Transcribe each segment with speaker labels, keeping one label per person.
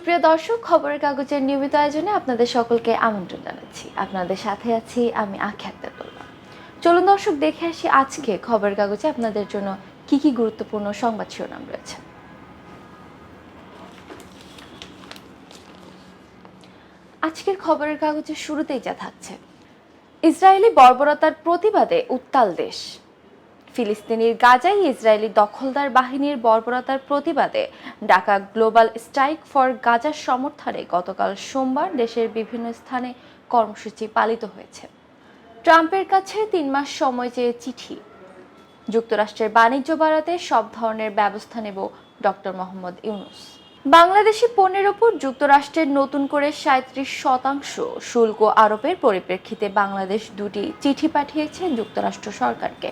Speaker 1: সুপ্রিয় দর্শক, খবরের কাগজের নিয়মিত আয়োজনে আপনাদের সকলকে আমন্ত্রণ জানাচ্ছি। আপনাদের সাথে আছি আমি আখি চলুন দর্শক, দেখে আসি আজকে খবরের কাগজে আপনাদের জন্য কি কি গুরুত্বপূর্ণ সংবাদ শিরোনাম রয়েছে। আজকের খবরের কাগজের শুরুতেই যা থাকছে। ইসরায়েলি বর্বরতার প্রতিবাদে উত্তাল দেশ। ফিলিস্তিনির গাজায় ইসরায়েলি দখলদার বাহিনীর বর্বরতার প্রতিবাদে ঢাকা গ্লোবাল স্ট্রাইক ফর গাজার সমর্থনে গতকাল সোমবার দেশের বিভিন্ন স্থানে কর্মসূচি পালিত হয়েছে। ট্রাম্পের কাছে তিন মাস সময় চেয়ে চিঠি। যুক্তরাষ্ট্রের বাণিজ্য বাড়াতে সব ধরনের ব্যবস্থা নেব ডক্টর মোহাম্মদ ইউনুস। বাংলাদেশি পণ্যের ওপর যুক্তরাষ্ট্রের নতুন করে সাঁত্রিশ শতাংশ শুল্ক আরোপের পরিপ্রেক্ষিতে বাংলাদেশ দুটি চিঠি পাঠিয়েছে যুক্তরাষ্ট্র সরকারকে।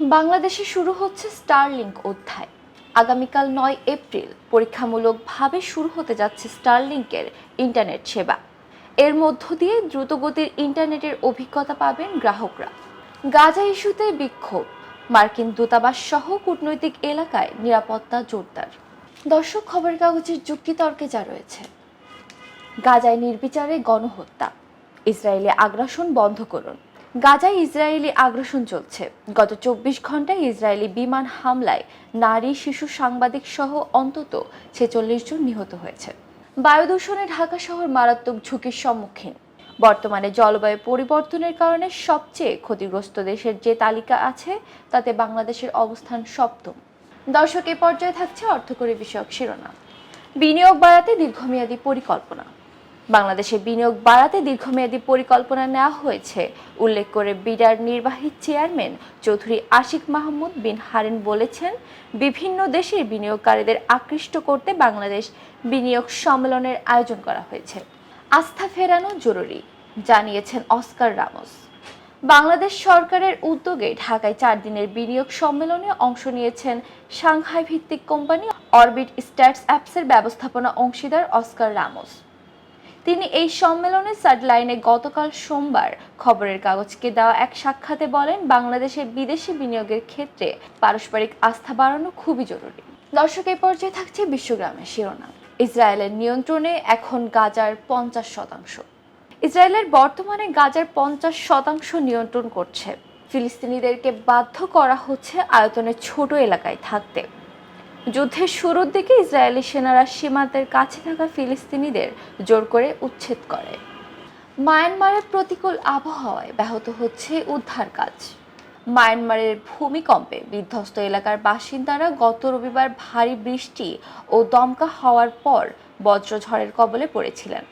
Speaker 1: বাংলাদেশে শুরু হচ্ছে স্টারলিংক অধ্যায়। আগামীকাল নয় এপ্রিল পরীক্ষামূলকভাবে শুরু হতে যাচ্ছে স্টারলিংকের ইন্টারনেট সেবা। এর মধ্য দিয়ে দ্রুতগতির ইন্টারনেটের অভিজ্ঞতা পাবেন গ্রাহকরা। গাজা ইস্যুতে বিক্ষোভ। মার্কিন দূতাবাস সহ কূটনৈতিক এলাকায় নিরাপত্তা জোরদার। দর্শক খবরের কাগজের যুক্তিতর্কে যা রয়েছে। গাজায় নির্বিচারে গণহত্যা। ইসরায়েলি আগ্রাসন বন্ধ করুন। গাজায় ইসরায়েলি আগ্রাসন চলছে। গত চব্বিশ ঘন্টায় ইসরায়েলি বিমান হামলায় নারী, শিশু, সাংবাদিক সহ অন্তত ছেচল্লিশ জন নিহত হয়েছে। বায়ু দূষণে ঢাকা শহর মারাত্মক ঝুঁকির সম্মুখীন। বর্তমানে জলবায়ু পরিবর্তনের কারণে সবচেয়ে ক্ষতিগ্রস্ত দেশের যে তালিকা আছে, তাতে বাংলাদেশের অবস্থান সপ্তম। দর্শক, এ পর্যায়ে থাকছে অর্থকরী বিষয়ক শিরোনাম। বিনিয়োগ বাড়াতে দীর্ঘমেয়াদী পরিকল্পনা। বাংলাদেশে বিনিয়োগ বাড়াতে দীর্ঘমেয়াদী পরিকল্পনা নেওয়া হয়েছে। উল্লেখ করে বিডার নির্বাহী চেয়ারম্যান চৌধুরী আশিক মাহমুদ বিন হারেন বলেছেন, বিভিন্ন দেশের বিনিয়োগকারীদের আকৃষ্ট করতে বাংলাদেশ বিনিয়োগ সম্মেলনের আয়োজন করা হয়েছে। আস্থা ফেরানো জরুরি, জানিয়েছেন অস্কার রামোস। বাংলাদেশ সরকারের উদ্যোগে ঢাকায় চার দিনের বিনিয়োগ সম্মেলনে অংশ নিয়েছেন সাংহাই ভিত্তিক কোম্পানি অরবিট স্ট্যাটস অ্যাপসের ব্যবস্থাপনা অংশীদার অস্কার রামোস। তিনি এই সম্মেলনে সাডলাইনে গতকাল সোমবার খবরের কাগজকে দেওয়া এক সাক্ষাতে বলেন, বাংলাদেশে বিদেশি বিনিয়োগের ক্ষেত্রে পারস্পরিক আস্থা বাড়ানো খুবই জরুরি। দর্শক, এই পর্যায়ে থাকছে বিশ্বগ্রামের শিরোনাম। ইসরায়েলের নিয়ন্ত্রণে এখন গাজার পঞ্চাশ শতাংশ। ইসরায়েলের বর্তমানে গাজার পঞ্চাশ শতাংশ নিয়ন্ত্রণ করছে। ফিলিস্তিনিদেরকে বাধ্য করা হচ্ছে আয়তনের ছোট এলাকায় থাকতে। যুদ্ধের শুরুর দিকে ইসরায়েলি সেনারা সীমান্তের কাছে থাকা ফিলিস্তিনিদের জোর করে উচ্ছেদ করে। মায়ানমারের প্রতিকূল আবহাওয়ায় ব্যাহত হচ্ছে উদ্ধার কাজ। মায়ানমারের ভূমিকম্পে বিধ্বস্ত এলাকার বাসিন্দারা গত রবিবার ভারী বৃষ্টি ও দমকা হওয়ার পর বজ্রঝড়ের কবলে পড়েছিলেন।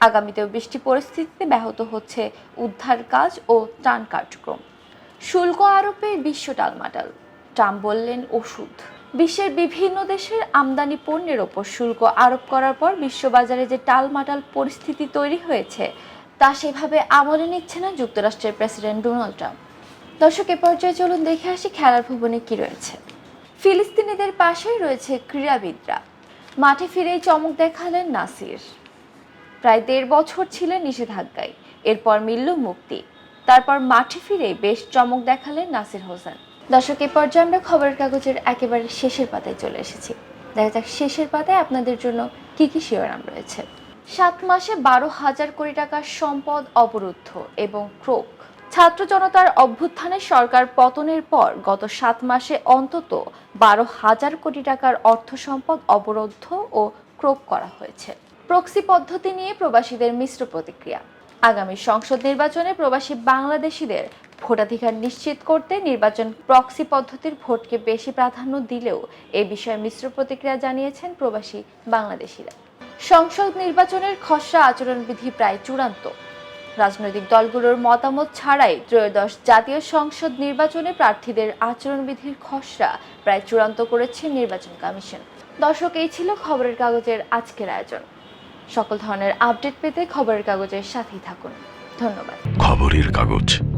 Speaker 1: আগামীতেও বৃষ্টি পরিস্থিতিতে ব্যাহত হচ্ছে উদ্ধার কাজ ও ত্রাণ কার্যক্রম। শুল্ক আরোপে বিশ্ব টালমাটাল। ট্রাম্প বললেন, ওষুধ। বিশ্বের বিভিন্ন দেশের আমদানি পণ্যের ওপর শুল্ক আরোপ করার পর বিশ্ববাজারে যে টালমাটাল পরিস্থিতি তৈরি হয়েছে, তা সেভাবে আমলে নিচ্ছে না যুক্তরাষ্ট্রের প্রেসিডেন্ট ডোনাল্ড ট্রাম্প। দর্শক, এ পর্যায়ে চলুন দেখে আসি খেলার ভুবনে কি রয়েছে। ফিলিস্তিনিদের পাশেই রয়েছে ক্রীড়াবিদরা। মাঠে ফিরেই চমক দেখালেন নাসির। প্রায় দেড় বছর ছিলেন নিষেধাজ্ঞায়, এরপর মিলল মুক্তি। তারপর মাঠে ফিরে বেশ চমক দেখালেন নাসির হোসেন। দর্শক এ পর্যায়ে আমরা খবরের কাগজের একেবারে শেষের পাতায় চলে এসেছি। দেখা যাক শেষের পাতায় আপনাদের জন্য কি কি শিরোনাম রয়েছে। সাত মাসে বারো হাজার কোটি টাকার সম্পদ অবরুদ্ধ এবং ক্রোক। ছাত্র জনতার অভ্যুত্থানে সরকার পতনের পর গত সাত মাসে অন্তত বারো হাজার কোটি টাকার অর্থ সম্পদ অবরুদ্ধ ও ক্রোক করা হয়েছে। প্রক্সি পদ্ধতি নিয়ে প্রবাসীদের মিশ্র প্রতিক্রিয়া। আগামী সংসদ নির্বাচনে প্রবাসী বাংলাদেশিদের ভোটাধিকার নিশ্চিত করতে নির্বাচন প্রক্সি পদ্ধতির ভোটকে বেশি প্রাধান্য দিলেও এ বিষয়ে মিশ্র প্রতিক্রিয়া জানিয়েছেন প্রবাসী বাংলাদেশিরা। সংসদ নির্বাচনের খসড়া আচরণবিধি প্রায় চূড়ান্ত। রাজনৈতিক দলগুলোর মতামত ছাড়াই ত্রয়োদশ জাতীয় সংসদ নির্বাচনে প্রার্থীদের আচরণবিধির খসড়া প্রায় চূড়ান্ত করেছে নির্বাচন কমিশন। দর্শক, এই ছিল খবরের কাগজের আজকের আয়োজন। সকল ধরনের আপডেট পেতে খবরের কাগজের সাথেই থাকুন। ধন্যবাদ।
Speaker 2: খবরের কাগজ।